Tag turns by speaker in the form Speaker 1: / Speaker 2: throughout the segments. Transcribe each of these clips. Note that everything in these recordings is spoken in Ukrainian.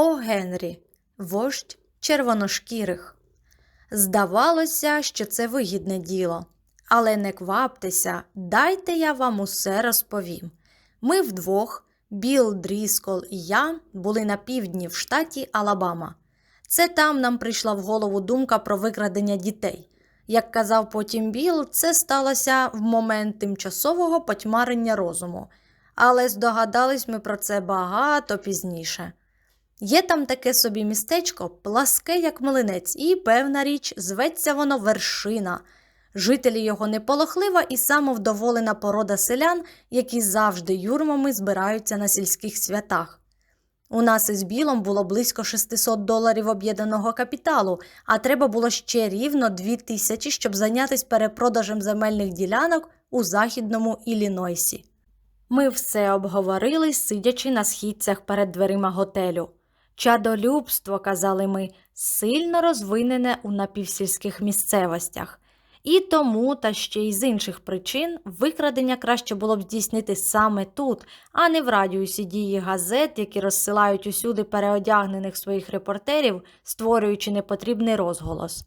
Speaker 1: О Генрі, вождь червоношкірих. Здавалося, що це вигідне діло. Але не кваптеся, дайте я вам усе розповім. Ми вдвох, Біл Дріскол і я, були на півдні в штаті Алабама. Це там нам прийшла в голову думка про викрадення дітей. Як казав потім Біл, це сталося в момент тимчасового потьмарення розуму, але здогадались ми про це багато пізніше. Є там таке собі містечко, пласке, як млинець, і, певна річ, зветься воно вершина. Жителі його неполохлива і самовдоволена порода селян, які завжди юрмами збираються на сільських святах. У нас із білом було близько 600 доларів об'єднаного капіталу, а треба було ще рівно 2 тисячі, щоб зайнятися перепродажем земельних ділянок у західному Іллінойсі. Ми все обговорили, сидячи на східцях перед дверима готелю. Чадолюбство, казали ми, сильно розвинене у напівсільських місцевостях. І тому, та ще й з інших причин, викрадення краще було б здійснити саме тут, а не в радіусі дії газет, які розсилають усюди переодягнених своїх репортерів, створюючи непотрібний розголос.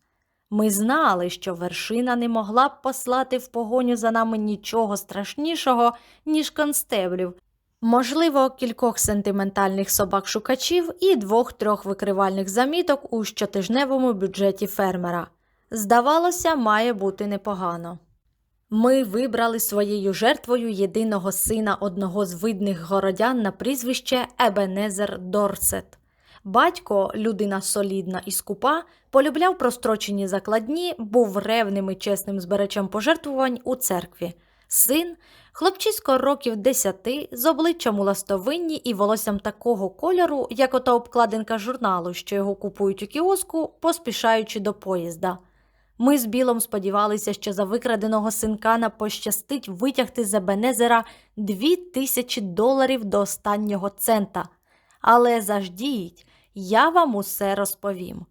Speaker 1: Ми знали, що вершина не могла б послати в погоню за нами нічого страшнішого, ніж констеблів, можливо, кількох сентиментальних собак-шукачів і двох-трьох викривальних заміток у щотижневому бюджеті фермера. Здавалося, має бути непогано. Ми вибрали своєю жертвою єдиного сина одного з видних городян на прізвище Ебенезер Дорсет. Батько, людина солідна і скупа, полюбляв прострочені закладні, був ревним і чесним збирачем пожертвувань у церкві. Син, хлопчисько років десяти, з обличчям у ластовинні і волоссям такого кольору, як ото обкладинка журналу, що його купують у кіоску, поспішаючи до поїзда. Ми з Білом сподівалися, що за викраденого синкана пощастить витягти з Ебенезера дві тисячі доларів до останнього цента. Але заждіть, я вам усе розповім.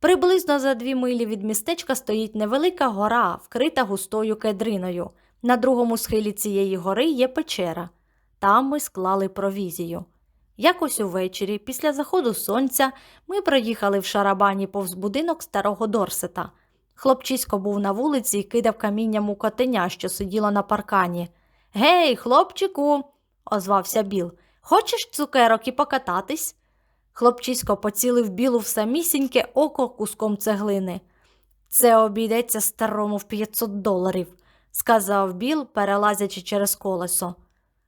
Speaker 1: Приблизно за дві милі від містечка стоїть невелика гора, вкрита густою кедриною. На другому схилі цієї гори є печера. Там ми склали провізію. Якось увечері, після заходу сонця, ми проїхали в шарабані повз будинок старого Дорсета. Хлопчисько був на вулиці і кидав камінням у котеня, що сиділо на паркані. Гей, хлопчику, озвався Біл. Хочеш цукерок і покататись? Хлопчисько поцілив білу в самісіньке око куском цеглини. Це обійдеться старому в 500 доларів, сказав Біл, перелазячи через колесо.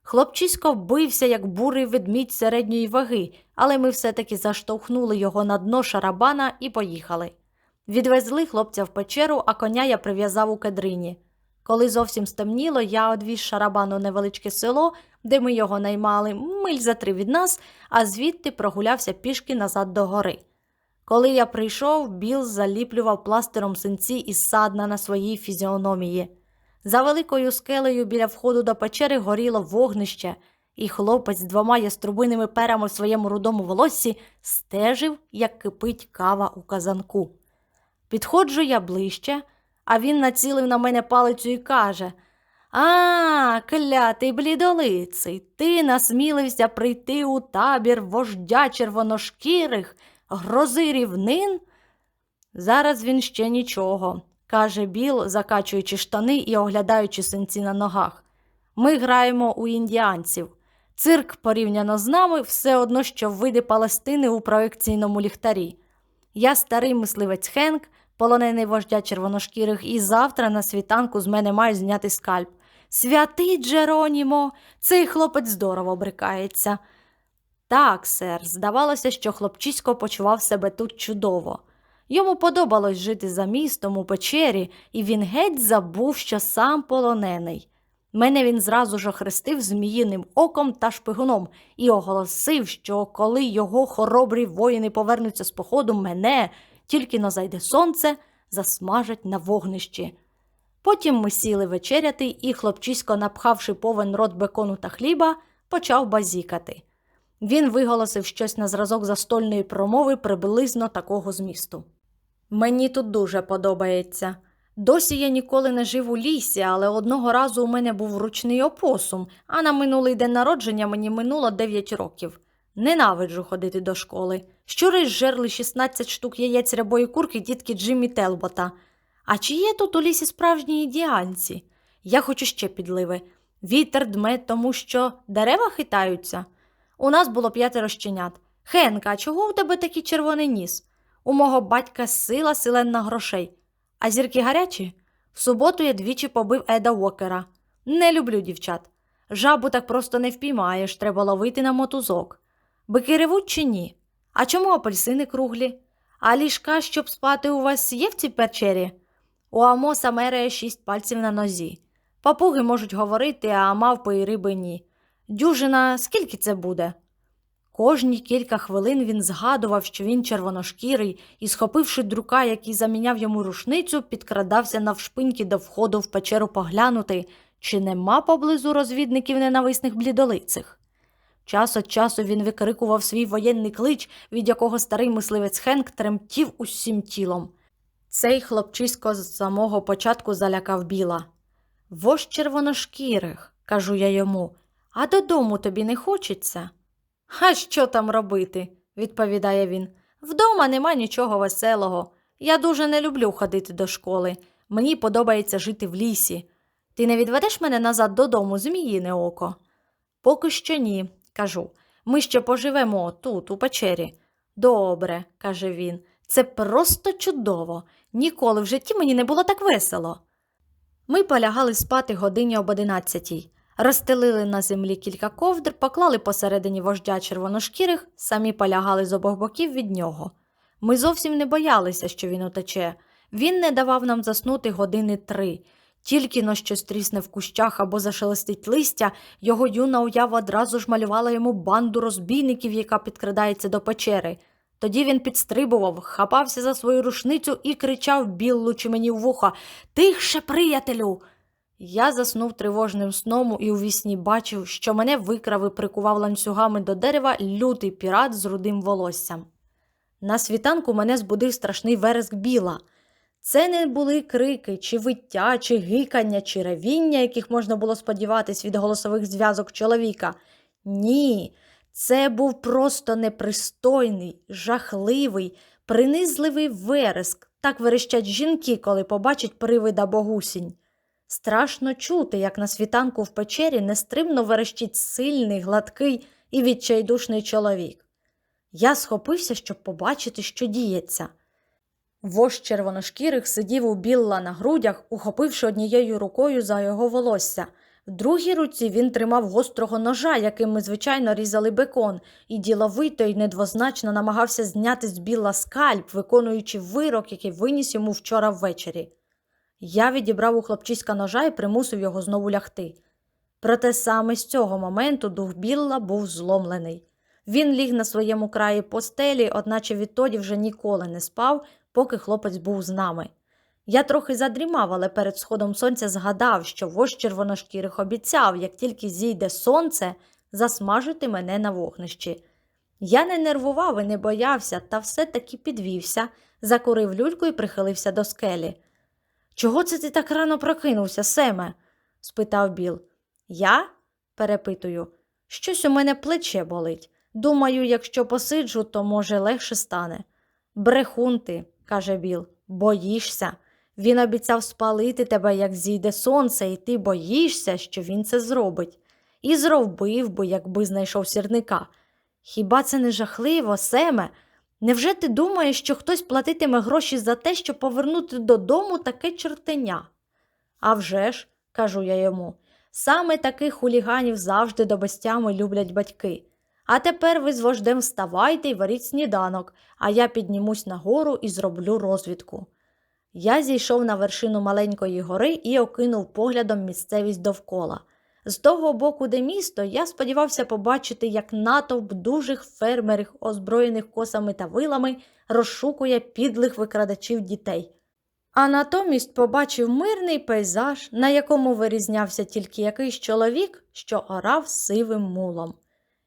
Speaker 1: Хлопчисько бився, як бурий ведмідь середньої ваги, але ми все-таки заштовхнули його на дно шарабана і поїхали. Відвезли хлопця в печеру, а коня я прив'язав у кедрині. Коли зовсім стемніло, я одвіз шарабану невеличке село, де ми його наймали, миль за три від нас, а звідти прогулявся пішки назад до гори. Коли я прийшов, Біл заліплював пластиром синці із садна на своїй фізіономії. За великою скелею біля входу до печери горіло вогнище, і хлопець з двома яструбиними перами в своєму рудому волоссі стежив, як кипить кава у казанку. Підходжу я ближче, а він націлив на мене палицю і каже А, клятий блідолиций, ти насмілився прийти у табір вождя червоношкірих, грози рівнин? Зараз він ще нічого, каже Біл, закачуючи штани і оглядаючи синці на ногах. Ми граємо у індіанців. Цирк порівняно з нами все одно, що види Палестини у проекційному ліхтарі. Я старий мисливець Хенк, полонений вождя червоношкірих, і завтра на світанку з мене мають зняти скальп. Святий Джеронімо, цей хлопець здорово брикається. Так, сер, здавалося, що хлопчисько почував себе тут чудово. Йому подобалось жити за містом у печері, і він геть забув, що сам полонений. Мене він зразу ж охрестив зміїним оком та шпигуном і оголосив, що коли його хоробрі воїни повернуться з походу, мене, тільки но зайде сонце, засмажать на вогнищі. Потім ми сіли вечеряти, і хлопчисько, напхавши повен рот бекону та хліба, почав базікати. Він виголосив щось на зразок застольної промови приблизно такого змісту. Мені тут дуже подобається. Досі я ніколи не жив у лісі, але одного разу у мене був ручний опосум, а на минулий день народження мені минуло 9 років. Ненавиджу ходити до школи. Щури зжерли 16 штук яєць рябої курки дітки Джиммі Телбота. А чи є тут у лісі справжні ідеальці? Я хочу ще підливи. Вітер дме, тому що дерева хитаються. У нас було п'ятеро щенят. Хенка, чого у тебе такий червоний ніс? У мого батька сила силенна грошей. А зірки гарячі? В суботу я двічі побив Еда Уокера. Не люблю дівчат. Жабу так просто не впіймаєш, треба ловити на мотузок. Бики ревуть чи ні? А чому апельсини круглі? А ліжка, щоб спати, у вас є в цій печері? У Амоса мерає шість пальців на нозі. Папуги можуть говорити, а мавпи і риби ні. Дюжина, скільки це буде? Кожні кілька хвилин він згадував, що він червоношкірий, і, схопивши друка, який заміняв йому рушницю, підкрадався навшпиньки до входу в печеру поглянути, чи нема поблизу розвідників ненависних блідолицих. Час від часу він викрикував свій воєнний клич, від якого старий мисливець Хенк тремтів усім тілом. Цей хлопчисько з самого початку залякав біла. Вож червоношкірих, кажу я йому, а додому тобі не хочеться? А що там робити? відповідає він. Вдома нема нічого веселого. Я дуже не люблю ходити до школи. Мені подобається жити в лісі. Ти не відведеш мене назад додому, зміїне око? Поки що ні, кажу. Ми ще поживемо тут, у печері. Добре, каже він. Це просто чудово. Ніколи в житті мені не було так весело. Ми полягали спати годині об одинадцятій. Розстелили на землі кілька ковдр, поклали посередині вождя червоношкірих, самі полягали з обох боків від нього. Ми зовсім не боялися, що він утече. Він не давав нам заснути години три. Тільки но щось трісне в кущах або зашелестить листя, його юна уява одразу ж малювала йому банду розбійників, яка підкрадається до печери. Тоді він підстрибував, хапався за свою рушницю і кричав, біллучи мені в вуха Тихше, приятелю! Я заснув тривожним сном і у вісні бачив, що мене викрав і прикував ланцюгами до дерева лютий пірат з рудим волоссям. На світанку мене збудив страшний вереск біла. Це не були крики, чи виття, чи гикання, чи ревіння, яких можна було сподіватись від голосових зв'язок чоловіка. Ні, це був просто непристойний, жахливий, принизливий вереск. Так верещать жінки, коли побачать привида богусінь. Страшно чути, як на світанку в печері нестримно верещить сильний, гладкий і відчайдушний чоловік. Я схопився, щоб побачити, що діється. Вождь червоношкірих сидів у білла на грудях, ухопивши однією рукою за його волосся. В другій руці він тримав гострого ножа, яким ми, звичайно, різали бекон, і діловито й недвозначно намагався зняти з біла скальп, виконуючи вирок, який виніс йому вчора ввечері. Я відібрав у хлопчиська ножа і примусив його знову лягти. Проте саме з цього моменту дух Білла був зломлений. Він ліг на своєму краї постелі, одначе відтоді вже ніколи не спав, поки хлопець був з нами. Я трохи задрімав, але перед сходом сонця згадав, що вождь червоношкірих обіцяв, як тільки зійде сонце, засмажити мене на вогнищі. Я не нервував і не боявся, та все-таки підвівся, закурив люльку і прихилився до скелі. Чого це ти так рано прокинувся, Семе? спитав Біл. Я? перепитую. Щось у мене плече болить. Думаю, якщо посиджу, то, може, легше стане. Брехун ти, каже Біл, боїшся. Він обіцяв спалити тебе, як зійде сонце, і ти боїшся, що він це зробить. І зробив би, якби знайшов сірника. Хіба це не жахливо, Семе? Невже ти думаєш, що хтось платитиме гроші за те, щоб повернути додому таке чертеня? «А вже ж», – кажу я йому, саме таких хуліганів завжди до безтями люблять батьки. А тепер ви з вождем вставайте і варіть сніданок, а я піднімусь нагору і зроблю розвідку. Я зійшов на вершину маленької гори і окинув поглядом місцевість довкола. З того боку, де місто, я сподівався побачити, як натовп дужих фермерів, озброєних косами та вилами, розшукує підлих викрадачів дітей. А натомість побачив мирний пейзаж, на якому вирізнявся тільки якийсь чоловік, що орав сивим мулом.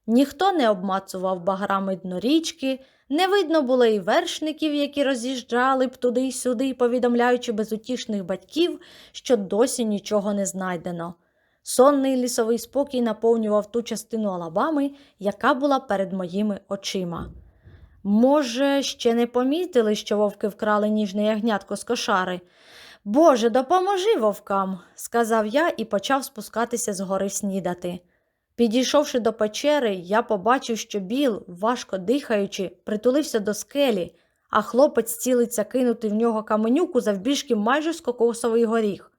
Speaker 1: Ніхто не обмацував баграми дно річки, не видно було і вершників, які роз'їжджали б туди й сюди, повідомляючи безутішних батьків, що досі нічого не знайдено. Сонний лісовий спокій наповнював ту частину Алабами, яка була перед моїми очима. Може, ще не помітили, що вовки вкрали ніжне ягнятко з кошари. Боже, допоможи вовкам, сказав я і почав спускатися з гори снідати. Підійшовши до печери, я побачив, що Біл, важко дихаючи, притулився до скелі, а хлопець цілиться кинути в нього каменюку завбільшки майже з кокосовий горіх.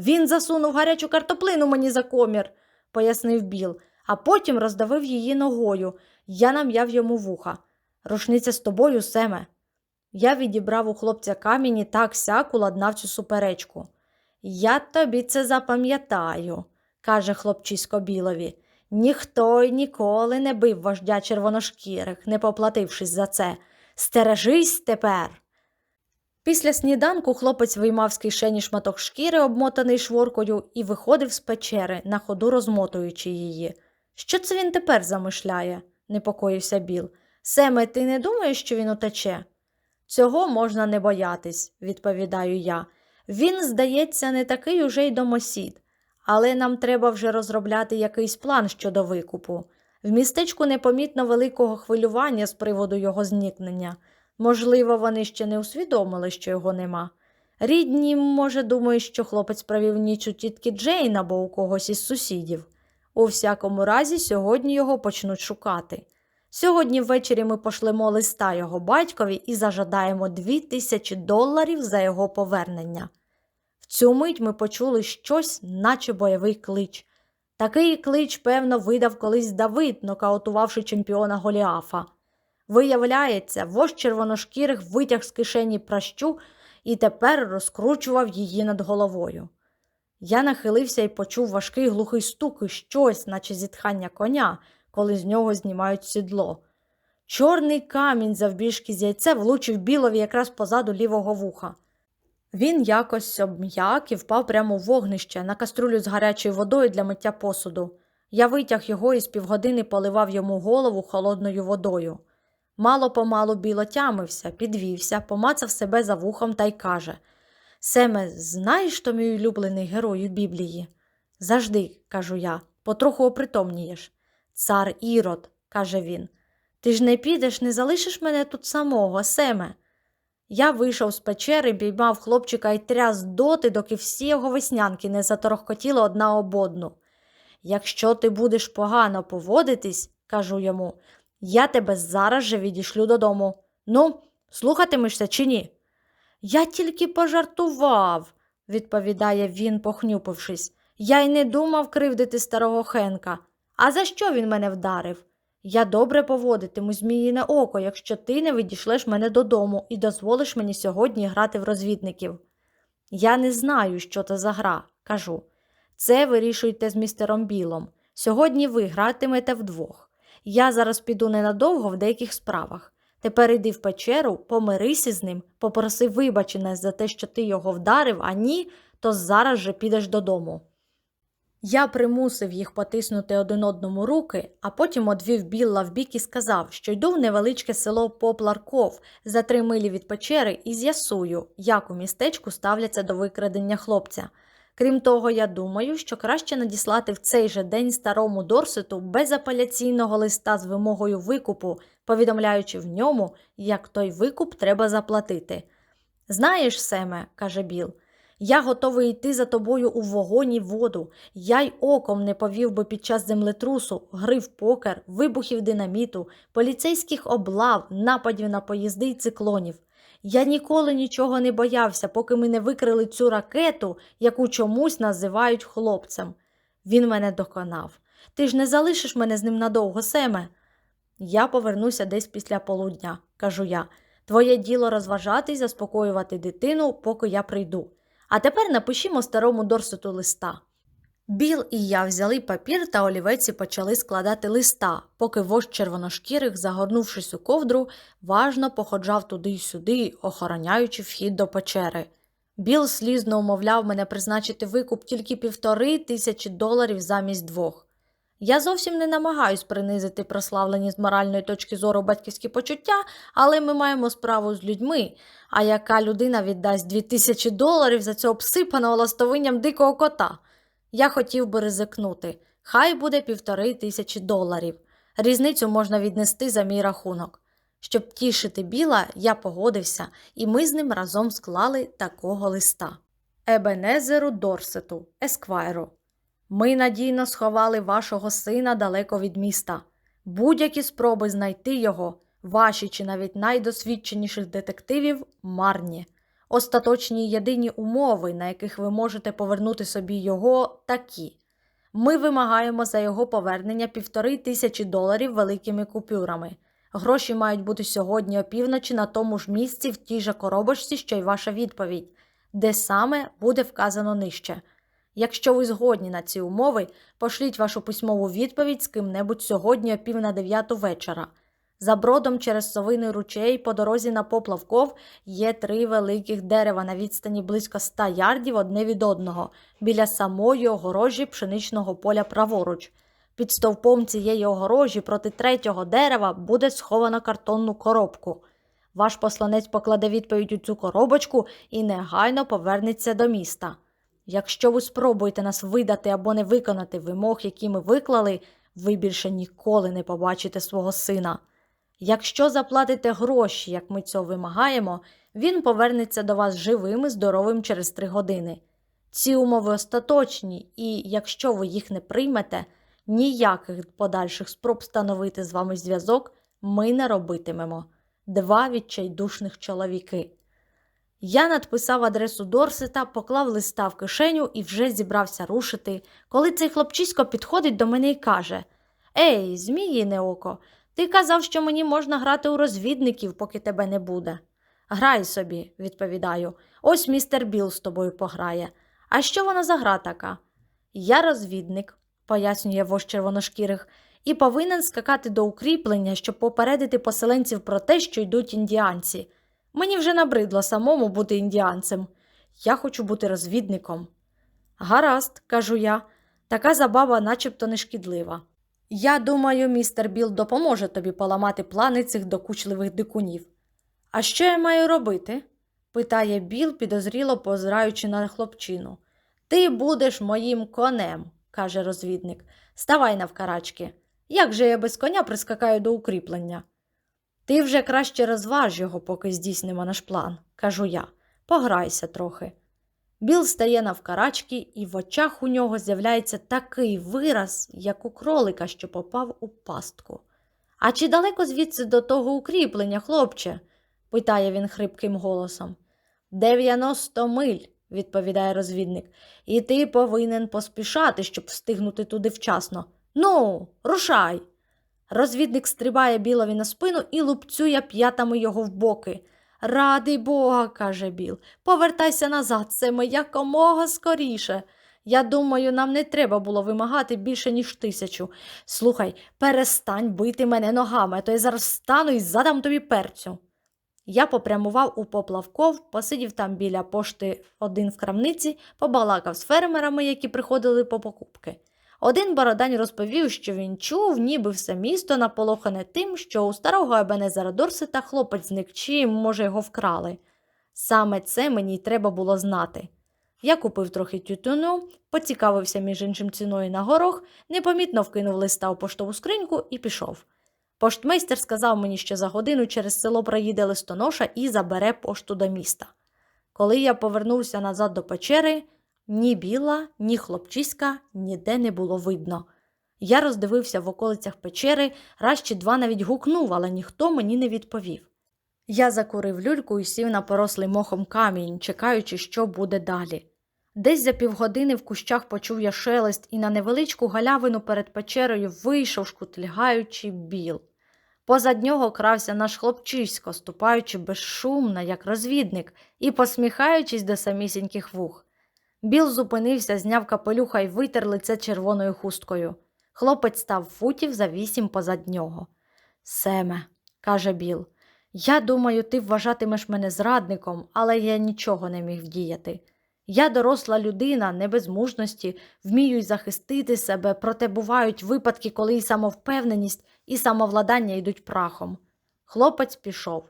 Speaker 1: Він засунув гарячу картоплину мені за комір, пояснив Біл, а потім роздавив її ногою. Я нам'яв йому вуха. Рушниця з тобою, Семе. Я відібрав у хлопця камінь і так сяк уладнав цю суперечку. Я тобі це запам'ятаю, каже хлопчисько Білові. Ніхто й ніколи не бив вождя червоношкірих, не поплатившись за це. Стережись тепер. Після сніданку хлопець виймав з кишені шматок шкіри, обмотаний шворкою, і виходив з печери, на ходу розмотуючи її. Що це він тепер замишляє? непокоївся Біл. Семе, ти не думаєш, що він утече? Цього можна не боятись, відповідаю я. Він, здається, не такий уже й домосід, але нам треба вже розробляти якийсь план щодо викупу. В містечку непомітно великого хвилювання з приводу його зникнення. Можливо, вони ще не усвідомили, що його нема. Рідні, може, думають, що хлопець провів ніч у тітки Джейн або у когось із сусідів. У всякому разі, сьогодні його почнуть шукати. Сьогодні ввечері ми пошлемо листа його батькові і зажадаємо дві тисячі доларів за його повернення. В цю мить ми почули щось, наче бойовий клич. Такий клич, певно, видав колись Давид, нокаутувавши чемпіона Голіафа. Виявляється, вождь червоношкірих витяг з кишені пращу і тепер розкручував її над головою. Я нахилився і почув важкий глухий стук і щось, наче зітхання коня, коли з нього знімають сідло. Чорний камінь завбільшки з яйця влучив білові якраз позаду лівого вуха. Він якось обм'як і впав прямо в вогнище на каструлю з гарячою водою для миття посуду. Я витяг його і з півгодини поливав йому голову холодною водою. Мало помалу біло тямився, підвівся, помацав себе за вухом та й каже Семе, знаєш, що мій улюблений герой у Біблії? Завжди, кажу я, потроху опритомнієш. Цар Ірод, каже він. Ти ж не підеш, не залишиш мене тут самого, Семе. Я вийшов з печери, піймав хлопчика і тряс доти, доки всі його веснянки не заторохкотіли одна об одну. Якщо ти будеш погано поводитись, кажу йому, я тебе зараз же відішлю додому. Ну, слухатимешся чи ні? Я тільки пожартував, відповідає він, похнюпившись. Я й не думав кривдити старого Хенка. А за що він мене вдарив? Я добре поводитиму зміїне око, якщо ти не відійшлеш мене додому і дозволиш мені сьогодні грати в розвідників. Я не знаю, що це за гра, кажу. Це вирішуйте з містером Білом. Сьогодні ви гратимете вдвох. Я зараз піду ненадовго в деяких справах. Тепер іди в печеру, помирися з ним, попроси вибачення за те, що ти його вдарив, а ні, то зараз же підеш додому. Я примусив їх потиснути один одному руки, а потім одвів Білла вбік і сказав, що йду в невеличке село Попларков за три милі від печери і з'ясую, як у містечку ставляться до викрадення хлопця. Крім того, я думаю, що краще надіслати в цей же день старому Дорсету безапеляційного листа з вимогою викупу, повідомляючи в ньому, як той викуп треба заплатити. Знаєш, Семе, каже Біл, я готовий йти за тобою у вогонь і воду. Я й оком не повів би під час землетрусу, гри в покер, вибухів динаміту, поліцейських облав, нападів на поїзди й циклонів. Я ніколи нічого не боявся, поки ми не викрили цю ракету, яку чомусь називають хлопцем. Він мене доконав. Ти ж не залишиш мене з ним надовго, Семе. Я повернуся десь після полудня, кажу я. Твоє діло розважати й заспокоювати дитину, поки я прийду. А тепер напишімо старому Дорсету листа. Біл і я взяли папір та олівець і почали складати листа, поки вождь червоношкірих, загорнувшись у ковдру, важно походжав туди й сюди, охороняючи вхід до печери. Біл слізно умовляв мене призначити викуп тільки півтори тисячі доларів замість двох. Я зовсім не намагаюсь принизити прославлені з моральної точки зору батьківські почуття, але ми маємо справу з людьми. А яка людина віддасть дві тисячі доларів за цього обсипаного ластовинням дикого кота? Я хотів би ризикнути. Хай буде півтори тисячі доларів. Різницю можна віднести за мій рахунок. Щоб тішити Біла, я погодився, і ми з ним разом склали такого листа. Ебенезеру Дорсету, Есквайру. Ми надійно сховали вашого сина далеко від міста. Будь-які спроби знайти його, ваші чи навіть найдосвідченіших детективів, марні. Остаточні єдині умови, на яких ви можете повернути собі його, такі. Ми вимагаємо за його повернення півтори тисячі доларів великими купюрами. Гроші мають бути сьогодні опівночі на тому ж місці в тій же коробочці, що й ваша відповідь, де саме буде вказано нижче. Якщо ви згодні на ці умови, пошліть вашу письмову відповідь з ким-небудь сьогодні о пів на дев'яту вечора. За бродом через совиний ручей по дорозі на поплавков є три великих дерева на відстані близько ста ярдів одне від одного, біля самої огорожі пшеничного поля праворуч. Під стовпом цієї огорожі проти третього дерева буде сховано картонну коробку. Ваш посланець покладе відповідь у цю коробочку і негайно повернеться до міста. Якщо ви спробуєте нас видати або не виконати вимог, які ми виклали, ви більше ніколи не побачите свого сина. Якщо заплатите гроші, як ми цього вимагаємо, він повернеться до вас живим і здоровим через три години. Ці умови остаточні, і якщо ви їх не приймете, ніяких подальших спроб встановити з вами зв'язок ми не робитимемо. Два відчайдушних чоловіки. Я надписав адресу Дорсета, поклав листа в кишеню і вже зібрався рушити, коли цей хлопчисько підходить до мене і каже: Ей, зміїне око, ти казав, що мені можна грати у розвідників, поки тебе не буде. Грай собі, відповідаю. Ось містер Біл з тобою пограє. А що вона за гра така? Я розвідник, пояснює вождь червоношкірих, і повинен скакати до укріплення, щоб попередити поселенців про те, що йдуть індіанці. Мені вже набридло самому бути індіанцем. Я хочу бути розвідником. Гаразд, кажу я, така забава начебто не шкідлива. Я думаю, містер Біл допоможе тобі поламати плани цих докучливих дикунів. А що я маю робити? питає Біл, підозріло позираючи на хлопчину. Ти будеш моїм конем, каже розвідник. Ставай навкарачки. Як же я без коня прискакаю до укріплення? Ти вже краще розваж його, поки здійснимо наш план, кажу я. Пограйся трохи. Біл стає навкарачки, і в очах у нього з'являється такий вираз, як у кролика, що попав у пастку. А чи далеко звідси до того укріплення, хлопче? питає він хрипким голосом. Дев'яносто миль, відповідає розвідник, і ти повинен поспішати, щоб встигнути туди вчасно. Ну, рушай. Розвідник стрибає білові на спину і лупцює п'ятами його в боки. Радий Бога, каже Біл, повертайся назад, це ми якомога скоріше. Я думаю, нам не треба було вимагати більше, ніж тисячу. Слухай, перестань бити мене ногами, то я зараз встану і задам тобі перцю. Я попрямував у поплавков, посидів там біля пошти один в крамниці, побалакав з фермерами, які приходили по покупки. Один бородань розповів, що він чув, ніби все місто наполохане тим, що у старого Ебенезера Дорсета хлопець зник чи, може, його вкрали. Саме це мені й треба було знати. Я купив трохи тютюну, поцікавився між іншим ціною на горох, непомітно вкинув листа у поштову скриньку і пішов. Поштмейстер сказав мені, що за годину через село проїде листоноша і забере пошту до міста. Коли я повернувся назад до печери, ні біла, ні хлопчиська ніде не було видно. Я роздивився в околицях печери, раз чи два навіть гукнув, але ніхто мені не відповів. Я закурив люльку і сів на порослий мохом камінь, чекаючи, що буде далі. Десь за півгодини в кущах почув я шелест, і на невеличку галявину перед печерою вийшов, шкутильгаючи біл. Позад нього крався наш хлопчисько, ступаючи безшумно, як розвідник, і посміхаючись до самісіньких вух. Біл зупинився, зняв капелюха і витер лице червоною хусткою. Хлопець став футів за вісім позад нього. Семе, каже Біл, я думаю, ти вважатимеш мене зрадником, але я нічого не міг вдіяти. Я доросла людина, не без мужності, вмію й захистити себе, проте бувають випадки, коли і самовпевненість, і самовладання йдуть прахом. Хлопець пішов.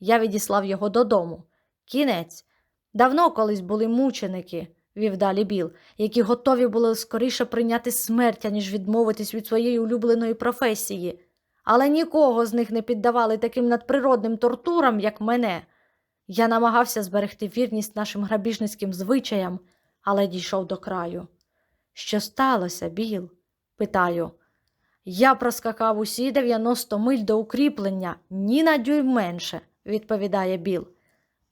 Speaker 1: Я відіслав його додому. Кінець. Давно колись були мученики. Вів далі Біл, які готові були скоріше прийняти смерть, аніж відмовитись від своєї улюбленої професії. Але нікого з них не піддавали таким надприродним тортурам, як мене. Я намагався зберегти вірність нашим грабіжницьким звичаям, але дійшов до краю. Що сталося, Біл? питаю. Я проскакав усі 90 миль до укріплення, ні на дюйм менше, відповідає Біл.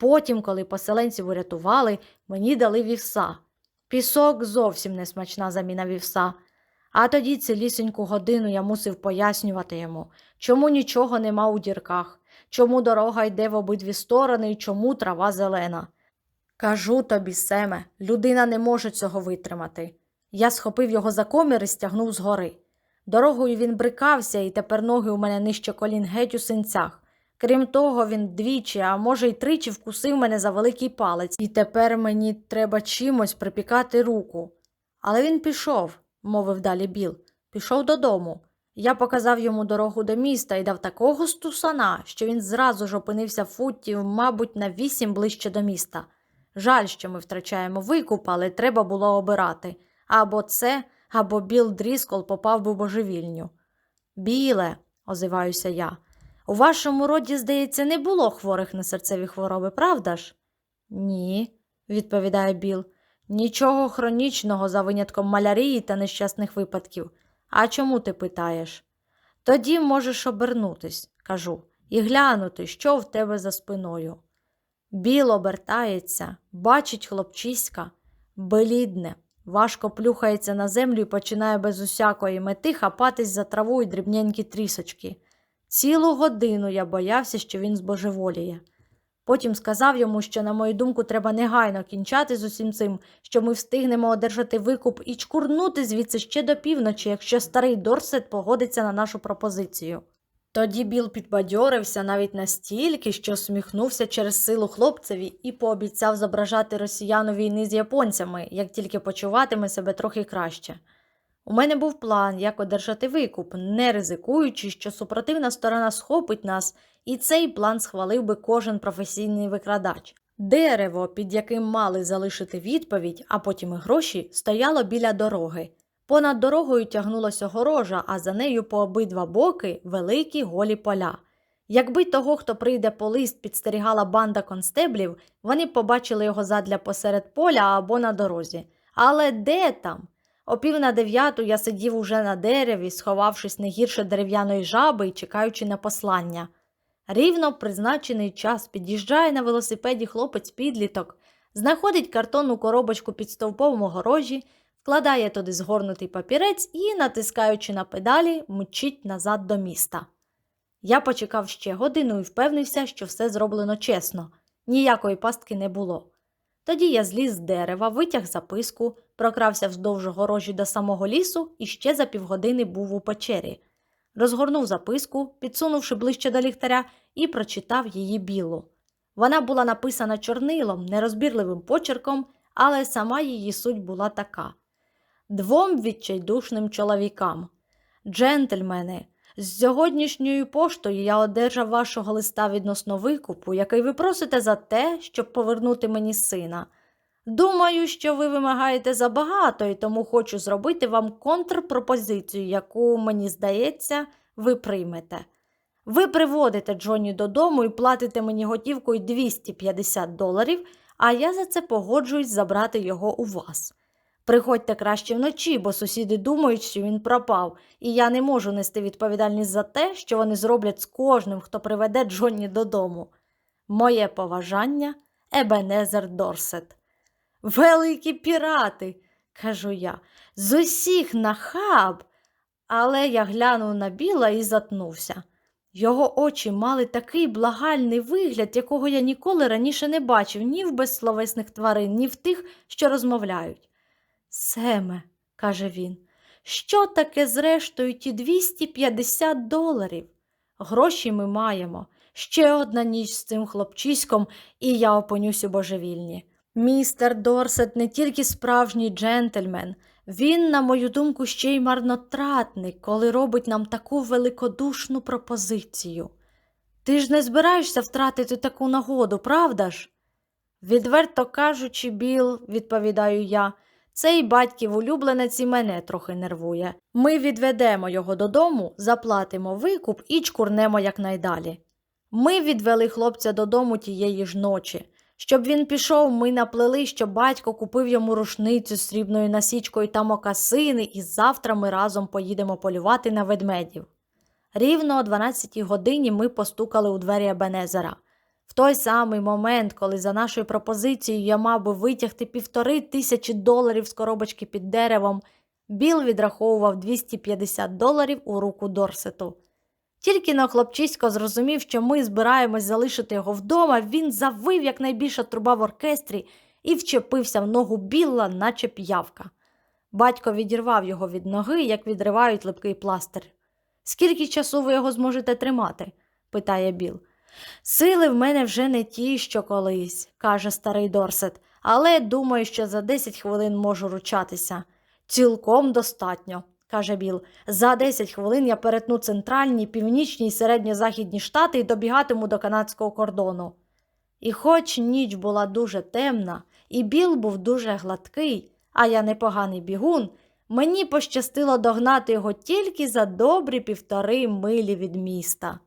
Speaker 1: Потім, коли поселенців урятували, мені дали вівса. Пісок зовсім не смачна заміна вівса. А тоді цілісіньку годину я мусив пояснювати йому, чому нічого нема у дірках, чому дорога йде в обидві сторони і чому трава зелена. Кажу тобі, Семе, людина не може цього витримати. Я схопив його за комір і стягнув згори. Дорогою він брикався, і тепер ноги у мене нижче колін геть у синцях. Крім того, він двічі, а може, й тричі вкусив мене за великий палець, і тепер мені треба чимось припікати руку. Але він пішов, мовив далі Біл, пішов додому. Я показав йому дорогу до міста і дав такого стусана, що він зразу ж опинився футів, мабуть, на вісім ближче до міста. Жаль, що ми втрачаємо викуп, але треба було обирати. Або це, або Біл Дріскол попав би божевільню. Біле, озиваюся я. У вашому роді, здається, не було хворих на серцеві хвороби, правда ж? Ні, відповідає Біл. Нічого хронічного за винятком малярії та нещасних випадків. А чому ти питаєш? Тоді можеш обернутись, кажу, і глянути, що в тебе за спиною. Біл обертається, бачить хлопчиська, блідне, важко плюхається на землю і починає без усякої мети хапатись за траву і дрібненькі трісочки. Цілу годину я боявся, що він збожеволіє. Потім сказав йому, що, на мою думку, треба негайно кінчати з усім цим, що ми встигнемо одержати викуп і чкурнути звідси ще до півночі, якщо старий Дорсет погодиться на нашу пропозицію. Тоді Біл підбадьорився навіть настільки, що сміхнувся через силу хлопцеві і пообіцяв зображати росіяну війни з японцями, як тільки почуватиме себе трохи краще. У мене був план, як одержати викуп, не ризикуючи, що супротивна сторона схопить нас, і цей план схвалив би кожен професійний викрадач. Дерево, під яким мали залишити відповідь, а потім і гроші, стояло біля дороги. Понад дорогою тягнулася огорожа, а за нею по обидва боки великі голі поля. Якби того, хто прийде по лист, підстерігала банда констеблів, вони побачили його задля посеред поля або на дорозі. Але де там? О пів на дев'яту я сидів уже на дереві, сховавшись не гірше дерев'яної жаби і чекаючи на послання. Рівно призначений час під'їжджає на велосипеді хлопець підліток, знаходить картонну коробочку під стовпом огорожі, вкладає туди згорнутий папірець і, натискаючи на педалі, мчить назад до міста. Я почекав ще годину і впевнився, що все зроблено чесно, ніякої пастки не було. Тоді я зліз з дерева, витяг записку, прокрався вздовж огорожі до самого лісу і ще за півгодини був у печері. Розгорнув записку, підсунувши ближче до ліхтаря, і прочитав її білу. Вона була написана чорнилом, нерозбірливим почерком, але сама її суть була така: Двом відчайдушним чоловікам. Джентльмени, з сьогоднішньою поштою я одержав вашого листа відносно викупу, який ви просите за те, щоб повернути мені сина. Думаю, що ви вимагаєте забагато, і тому хочу зробити вам контрпропозицію, яку, мені здається, ви приймете. Ви приводите Джонні додому і платите мені готівкою 250 доларів, а я за це погоджуюсь забрати його у вас. Приходьте краще вночі, бо сусіди думають, що він пропав, і я не можу нести відповідальність за те, що вони зроблять з кожним, хто приведе Джонні додому. Моє поважання Ебенезер Дорсет. Великі пірати, кажу я, з усіх нахаб. Але я глянув на біла і затнувся. Його очі мали такий благальний вигляд, якого я ніколи раніше не бачив ні в безсловесних тварин, ні в тих, що розмовляють. Семе, каже він, що таке зрештою ті 250 доларів? Гроші ми маємо. Ще одна ніч з цим хлопчиськом, і я опинюсь у божевільні. Містер Дорсет не тільки справжній джентльмен, він, на мою думку, ще й марнотратник, коли робить нам таку великодушну пропозицію. Ти ж не збираєшся втратити таку нагоду, правда ж? Відверто кажучи, Біл, відповідаю я, цей батьків улюбленець і мене трохи нервує. Ми відведемо його додому, заплатимо викуп і чкурнемо якнайдалі. Ми відвели хлопця додому тієї ж ночі. Щоб він пішов, ми наплели, що батько купив йому рушницю з срібною насічкою та мокасини, і завтра ми разом поїдемо полювати на ведмедів. Рівно о 12 годині ми постукали у двері Ебенезера. В той самий момент, коли за нашою пропозицією я мав би витягти півтори тисячі доларів з коробочки під деревом, Біл відраховував 250 доларів у руку Дорсету. Тільки но хлопчисько зрозумів, що ми збираємось залишити його вдома, він завив як найбільша труба в оркестрі і вчепився в ногу Білла, наче п'явка. Батько відірвав його від ноги, як відривають липкий пластир. Скільки часу ви його зможете тримати? питає Біл. Сили в мене вже не ті, що колись, каже старий Дорсет, але думаю, що за 10 хвилин можу ручатися. Цілком достатньо, каже Біл. За 10 хвилин я перетну центральні, північні і середньо-західні штати і добігатиму до канадського кордону. І хоч ніч була дуже темна, і Біл був дуже гладкий, а я непоганий бігун, мені пощастило догнати його тільки за добрі півтори милі від міста.